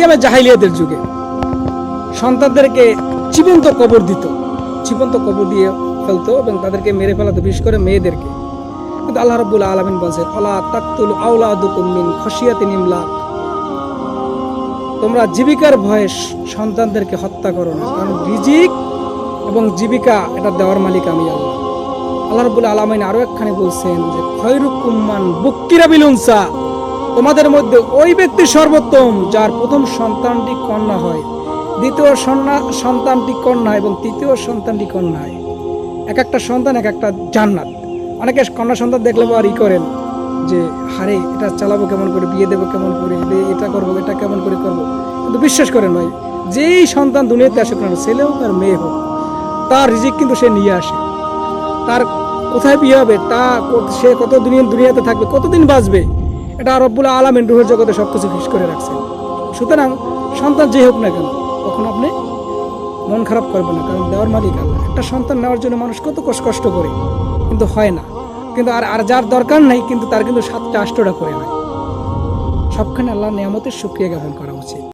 আয়ামে জাহিলিয়াদের যুগে। সন্তানদেরকে জীবন্ত কবর দিত। জীবন্ত কবর দিয়ে ফেলতো এবং তাদেরকে মেরে ফেলাতো, বিশেষ করে মেয়েদেরকে। কিন্তু আল্লাহ রাব্বুল আলামিন বলছেন আলা তাকতুল আওলাদুকুম মিন খশিয়াতিন ইমলাক। তোমরা জীবিকার ভয়ে সন্তানদেরকে হত্যা করো না। কারণ রিজিক এবং জীবিকা, এটা দেওয়ার মালিক আমি আল্লাহ। আল্লাহ রাব্বুল আলামিন আরও একখানে বলছেন যে খয়রুকুম্মান বুক্কিরা বিলুনসা তোমাদের মধ্যে ওই ব্যক্তি সর্বোত্তম যার প্রথম সন্তানটি কন্যা হয় দ্বিতীয় সন্তানটি কন্যা এবং তৃতীয় সন্তানটি কন্যা হয়। এক একটা সন্তান এক একটা জান্নাত। অনেকে কন্যা সন্তান দেখলে আর ই করেন যে হারে এটা চালাবো কেমন করে? বিয়ে দেবো কেমন করে? এটা করব এটা কেমন করে করব? কিন্তু বিশ্বাস করেন ভাই যেই সন্তান দুনিয়াতে আসুক না কেন, ছেলে হোক আর মেয়ে হোক তার রিজিক কিন্তু সে নিয়ে আসে। তার কোথায় বিয়ে হবে? তা সে কত দুনিয়া দুনিয়াতে থাকবে? কতদিন বাঁচবে? এটা রব্বুল আলামিন রুহের জগতে সব কিছু ফিস করে রাখছে। সুতরাং সন্তান যে হোক না কেন তখন আপনি মন খারাপ করবেন না, কারণ দেওয়ার মালিক আল্লাহ। একটা সন্তান নেওয়ার জন্য মানুষ কত কষ্ট কষ্ট করে, কিন্তু হয় না। কিন্তু আর আর যার দরকার নাই, কিন্তু তার কিন্তু সাতটা আষ্টটা করে হয়। সবখানে আল্লাহ নিয়ামতের সুক্রিয়া জ্ঞাপন করা উচিত।